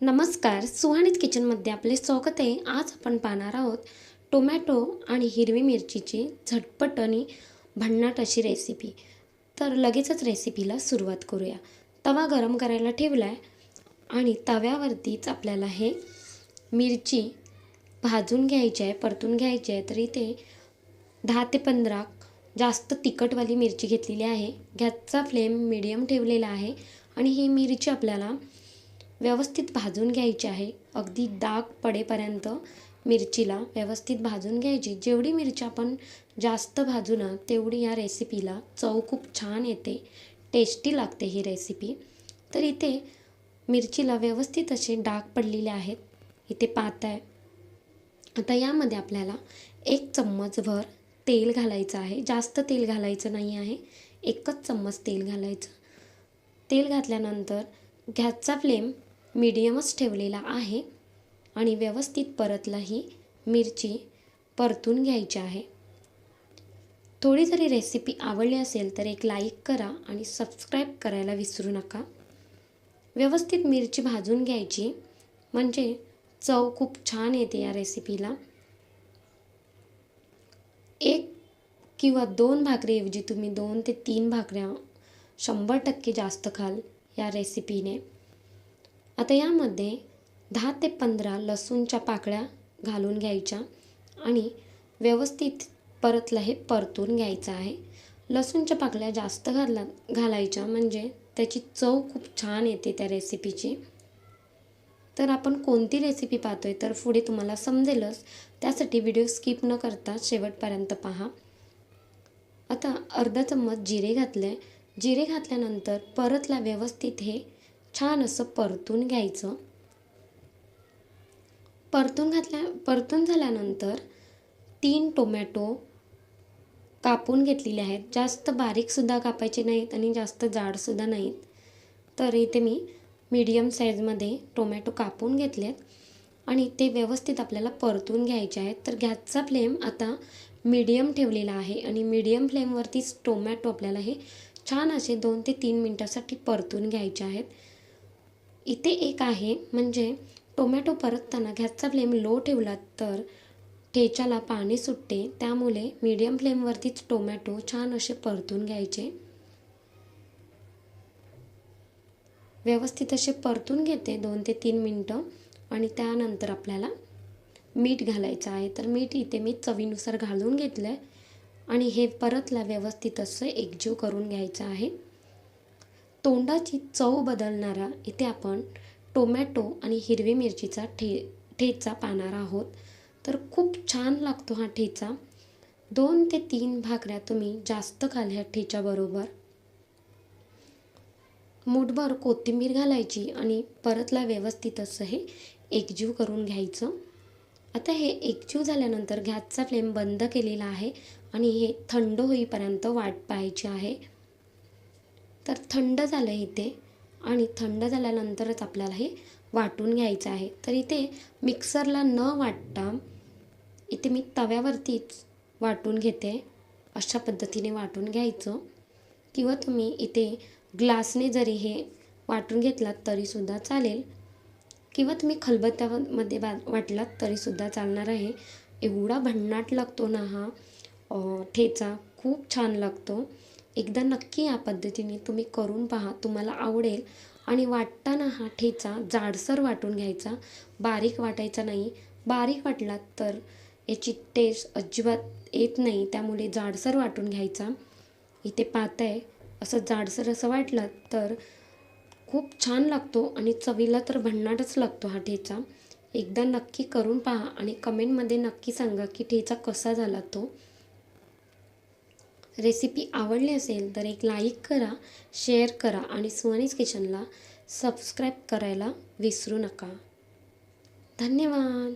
नमस्कार सुहानीत किचनमध्ये आपले स्वागत आहे. आज आपण पाहणार आहोत टोमॅटो आणि हिरवी मिरचीची झटपट आणि भन्नाट अशी रेसिपी तर लगेचच रेसिपीला सुरुवात करूया. तवा गरम करायला ठेवला आहे आणि तव्यावरतीच आपल्याला हे मिरची भाजून घ्यायची आहे परतून घ्यायची आहे. तर इथे दहा ते पंधरा जास्त तिखटवाली मिरची घेतलेली आहे. गॅसचा फ्लेम मिडियम ठेवलेला आहे आणि ही मिरची आपल्याला व्यवस्थित भाजून घ्यायची आहे. अगदी डाग पडेपर्यंत मिरचीला व्यवस्थित भाजून घ्यायची. जेवढी मिरची आपण जास्त भाजू ना तेवढी या रेसिपीला चव खूप छान येते. टेस्टी लागते ही रेसिपी तर इथे मिरचीला व्यवस्थित असे डाग पडलेले आहेत. इथे पाहत आहे. आता यामध्ये आपल्याला एक चम्मचभर तेल घालायचं आहे. जास्त तेल घालायचं नाही आहे. एकच चम्मच तेल घालायचं. तेल घातल्यानंतर गॅसचा फ्लेम मीडियमच ठेवलेला आहे आणि व्यवस्थित परतला ही मिरची परतून घ्यायची आहे. थोडी जरी रेसिपी आवडली असेल तर एक लाईक करा आणि सबस्क्राईब करायला विसरू नका. व्यवस्थित मिरची भाजून घ्यायची. म्हणजे चव खूप छान येते या रेसिपीला एक किंवा दोन भाकरीऐवजी तुम्ही दोन ते तीन भाकऱ्या शंभर टक्के जास्त खाल या रेसिपीने आता यामध्ये दहा ते पंधरा लसूणच्या पाकळ्या घालून घ्यायच्या आणि व्यवस्थित परतला हे परतून घ्यायचं आहे. लसूणच्या पाकळ्या जास्त घाला घालायच्या म्हणजे त्याची चव खूप छान येते त्या रेसिपीची. तर आपण कोणती रेसिपी पाहतोय तर पुढे तुम्हाला समजेलच. त्यासाठी व्हिडिओ स्किप न करता शेवटपर्यंत पहा. आता अर्धा चम्मच जिरे घातले. जिरे घातल्यानंतर परतला व्यवस्थित हे छान असं परतून घ्यायचं. परतून घातल्या परतून झाल्यानंतर तीन टोमॅटो कापून घेतलेले आहेत. जास्त बारीकसुद्धा कापायचे नाहीत आणि जास्त जाडसुद्धा नाहीत. तर इथे मी मीडियम साईजमध्ये टोमॅटो कापून घेतलेत आणि ते व्यवस्थित आपल्याला परतून घ्यायचे आहेत. तर गॅसचा फ्लेम आता मीडियम ठेवलेला आहे आणि मीडियम फ्लेमवरतीच टोमॅटो आपल्याला हे छान असे दोन ते तीन मिनटासाठी परतून घ्यायचे आहेत. इथे एक आहे म्हणजे टोमॅटो परतताना गॅसचा फ्लेम लो ठेवला तर ठेच्याला पाणी सुटते. त्यामुळे मीडियम फ्लेमवरतीच टोमॅटो छान असे परतून घ्यायचे. व्यवस्थित असे परतून घेते दोन ते तीन मिनटं आणि त्यानंतर आपल्याला मीठ घालायचं आहे. तर मीठ इथे मी चवीनुसार घालून घेतलं आहे आणि हे परतला व्यवस्थित असं एकजीव करून घ्यायचं आहे. तोंडाची चव बदलणारा इथे आपण टोमॅटो आणि हिरवी मिरचीचा ठे ठेचा पाहणार आहोत. तर खूप छान लागतो हा ठेचा. दोन ते तीन भाकऱ्या तुम्ही जास्त खाल ह्या ठेच्याबरोबर मुठभर कोथिंबीर घालायची आणि परतला व्यवस्थित असं हे एकजीव करून घ्यायचं. आता हे एकजीव झाल्यानंतर गॅसचा फ्लेम बंद केलेला आहे आणि हे थंड होईपर्यंत वाट पाहायची आहे. थंड झालं आहे इथे आणि थंड झाल्यानंतरच आपल्याला हे वाटून घ्यायचं आहे. तर इथे मिक्सरला न वाटता इथे मी तव्यावरतीच वाटून घेते. अशा पद्धतीने वाटून घ्यायचं. किंवा तुम्ही इथे ग्लासने जरी हे वाटून घेतलात तरीसुद्धा चालेल. किंवा तुम्ही खलबत्त्यामध्ये वा वाटलात तरीसुद्धा चालणार आहे. एवढा भन्नाट लागतो ना हा. ठेचा खूप छान लागतो. एकदा नक्की या पद्धतीने तुम्ही करून पहा तुम्हाला आवडेल. आणि वाटताना हा ठेचा जाडसर वाटून घ्यायचा. बारीक वाटायचा नाही. बारीक वाटला तर याची टेस्ट अजिबात येत नाही त्यामुळे जाडसर वाटून घ्यायचा. इथे पाहत आहे. असं जाडसर असं वाटलं तर खूप छान लागतो आणि चवीला तर भन्नाटच लागतो हा ठेचा. एकदा नक्की करून पहा आणि कमेंटमध्ये नक्की सांगा की ठेचा कसा झाला तो. रेसिपी आवडली असेल तर एक लाईक करा शेअर करा आणि सुहानीज किचनला सबस्क्राईब करायला विसरू नका. धन्यवाद.